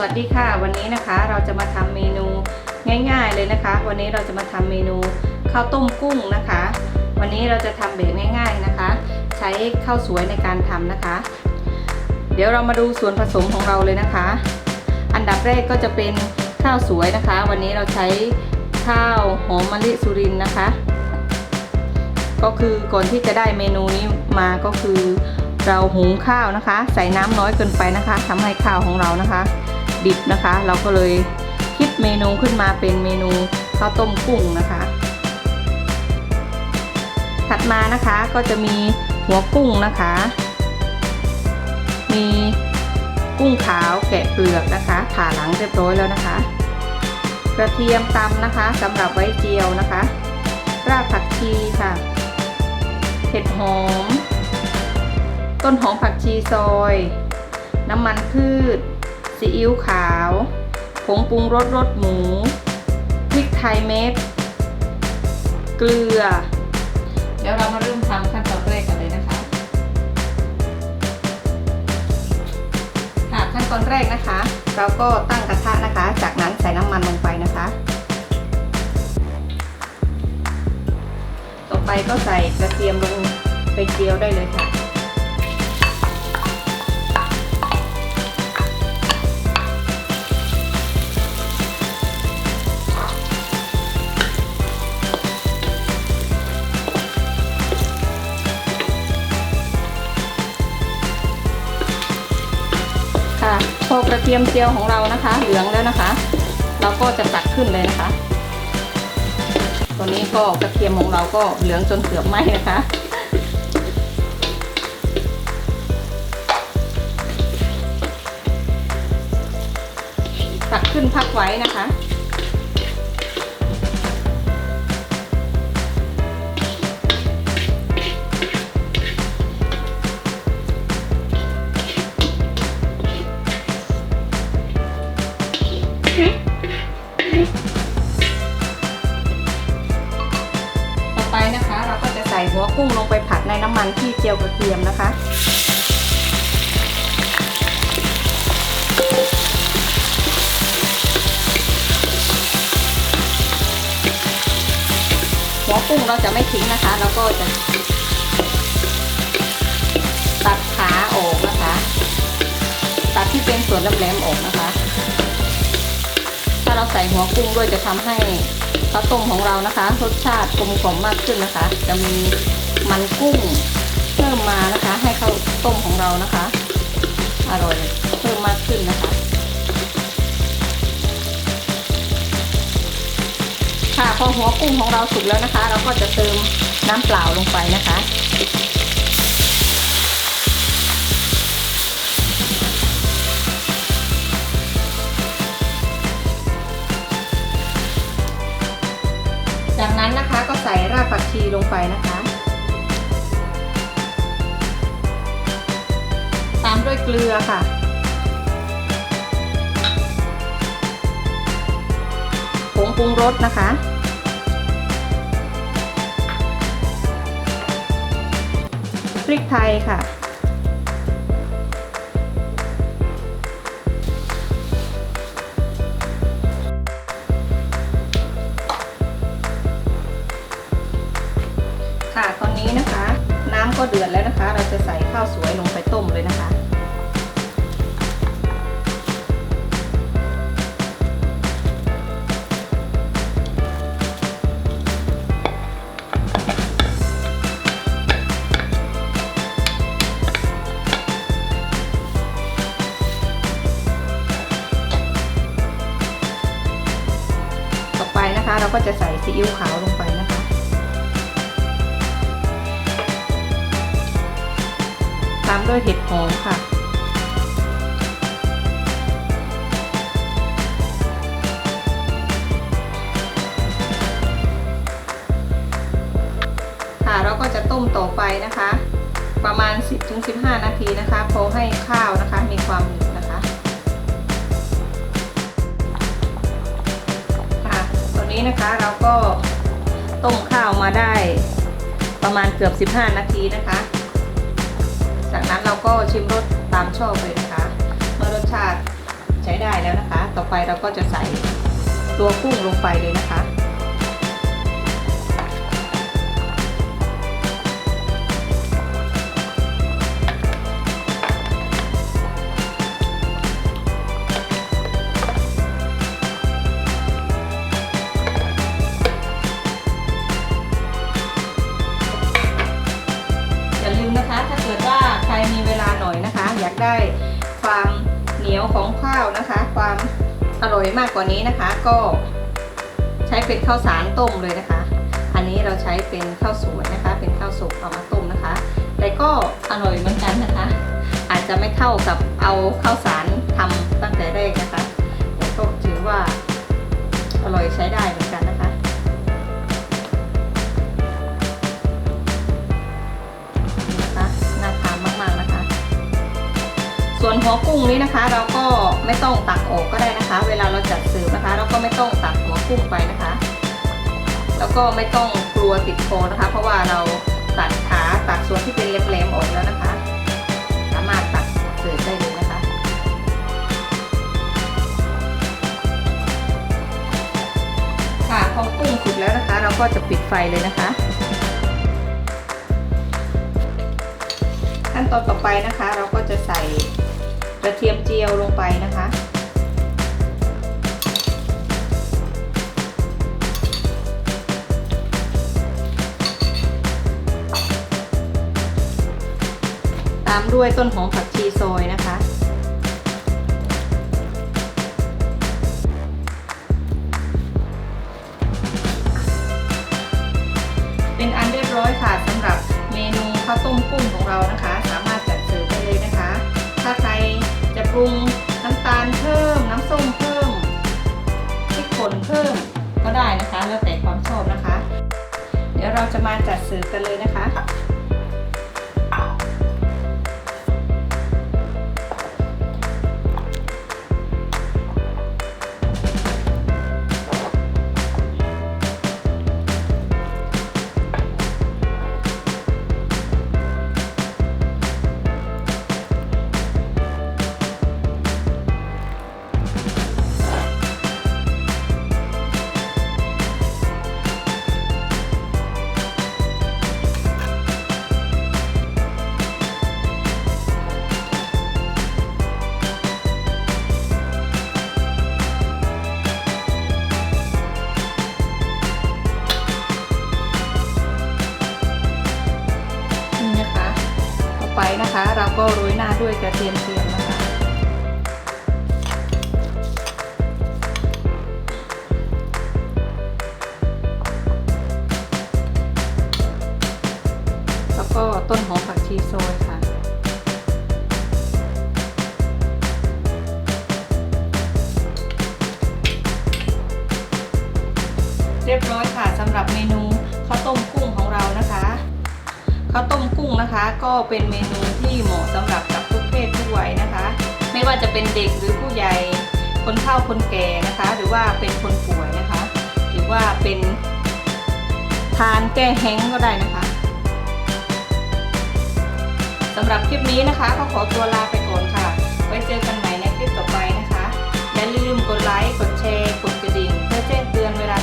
สวัสดีค่ะ วันนี้นะคะเราจะมาทำเมนูง่ายๆเลยนะคะ วันนี้เราจะมาทำเมนูข้าวต้มกุ้งนะคะ วันนี้เราจะทำแบบง่าย ๆนะคะ ใช้ข้าวสวยในการทำนะคะ เดี๋ยวเรามาดูส่วนผสมของเราเลยนะคะ อันดับแรกก็จะเป็นข้าวสวยนะคะ วันนี้เราใช้ข้าวหอมมะลิสุรินนะคะ ก็คือก่อนที่จะได้เมนูนี้มาก็คือเราหุงข้าวนะคะ ใส่น้ำน้อยเกินไปนะคะทำให้ข้าวของเรานะคะ ดิบนะคะ เราก็เลยคิดเมนูขึ้นมาเป็นเมนูข้าวต้มกุ้งนะคะ ถัดมานะคะก็จะมีหัวกุ้งนะคะ มีกุ้งขาวแกะเปลือกนะคะ ผ่าหลังเรียบร้อยแล้วนะคะ กระเทียมตำนะคะสำหรับไว้เจียวนะคะ รากผักชีค่ะ เห็ดหอม ต้นหอมผักชีซอย น้ำมันพืช ซีอิ๊วขาว ผงปรุงรสรสหมู พริกไทยเม็ด เกลือ เดี๋ยวเรามาเริ่มทำขั้นตอนแรกกันเลยนะคะ ค่ะขั้นตอนแรกนะคะ เราก็ตั้งกระทะนะคะ จากนั้นใส่น้ำมันลงไปนะคะ ต่อไปก็ใส่กระเทียมลงไปเจียวได้เลยค่ะ พอกระเทียมเจียวของเรานะคะ เหลืองแล้วนะคะ เราก็จะตักขึ้นเลยนะคะ ตัวนี้ก็กระเทียมของเราก็เหลืองจนเกือบไหม้นะคะตักขึ้นพักไว้นะคะ กุ้งลงไปผัดในน้ำมันที่เจียวกระเทียมนะคะหัวกุ้งเราจะไม่ทิ้งนะคะเราก็จะตัดขาออกนะคะ ตัดที่เป็นส่วนแหลมๆออกนะคะ ถ้าเราใส่หัวกุ้งด้วยจะทำให้ข้าวต้มของเรานะคะ รสชาติกลมกล่อมมากขึ้นนะคะ จะมี มันกุ้งเพิ่มมานะคะ ให้ข้าวต้มของเรานะคะ อร่อยเพิ่มมากขึ้นนะคะค่ะพอหัวกุ้งของเราสุกแล้วนะคะ เราก็จะเติมน้ำเปล่าลงไปนะคะจากนั้นนะคะก็ใส่รากผักชีลงไปนะคะ ด้วยเกลือค่ะ ผงปรุงรสนะคะ พริกไทยค่ะ ค่ะตอนนี้นะคะ น้ำก็เดือดแล้วนะคะ เราจะใส่ข้าวสวยลงไปต้มเลยนะคะ เราก็จะใส่ซีอิ๊วขาวลงไปนะคะ ตามด้วยเห็ดหอมค่ะ ค่ะเราก็จะต้มต่อไปนะคะ ประมาณ 10-15 นาทีนะคะ พอให้ข้าวนะคะมีความ นี้นะคะเราก็ต้มข้าวมาได้ประมาณเกือบ 15 นาทีนะคะ จากนั้นเราก็ชิมรสตามชอบเลยนะคะเมื่อรสชาติใช้ได้แล้วนะคะ ต่อไปเราก็จะใส่ตัวกุ้งลงไปเลยนะคะ ได้ความเหนียวของข้าวนะคะ ความอร่อยมากกว่านี้นะคะ ก็ใช้เป็นข้าวสารต้มเลยนะคะ อันนี้เราใช้เป็นข้าวสวยนะคะ เป็นข้าวสุกเอามาต้มนะคะ แต่ก็อร่อยเหมือนกันนะคะ อาจจะไม่เท่ากับเอาข้าวสารทำตั้งแต่แรกนะคะแต่ก็ถือว่าอร่อยใช้ได้เหมือนกันนะคะ หัวกุ้งนี้นะคะ เราก็ไม่ต้องตักออกก็ได้นะคะ เวลาเราจัดเสิร์ฟนะคะ เราก็ไม่ต้องตักหัวกุ้งไปนะคะ แล้วก็ไม่ต้องกลัวติดคอนะคะ เพราะว่าเราตัดขาตัดส่วนที่เป็นแหลมๆออกแล้วนะคะ สามารถตักเสิร์ฟได้เลยนะคะค่ะพอกุ้งสุกแล้วนะคะ เราก็จะปิดไฟเลยนะคะขั้นตอนต่อไปนะคะ เราก็จะใส่ ระเทียมเจียวลงไปนะคะ ตามด้วยต้นหอมผักชีซอยนะคะ ได้นะคะ แล้วแต่ความชอบนะคะ เดี๋ยวเราจะมาจัดเสิร์ฟกันเลยนะคะ เราก็โรยหน้าด้วยกระเทียมเจียวนะคะ แล้วก็ต้นหอมผักชีซอยค่ะ กุ้งนะคะ ก็เป็นเมนูที่เหมาะสำหรับกับทุกเพศทุกวัยนะคะ ไม่ว่าจะเป็นเด็กหรือผู้ใหญ่คนเฒ่าคนแก่นะคะ หรือว่าเป็นคนป่วยนะคะ หรือว่าเป็นทานแก้แห้งก็ได้นะคะสำหรับคลิปนี้นะคะก็ขอตัวลาไปก่อนค่ะ ไว้เจอกันใหม่ในคลิปต่อไปนะคะ อย่าลืมกดไลค์ กดแชร์ กดกระดิ่ง เพื่อแจ้งเตือนเวลา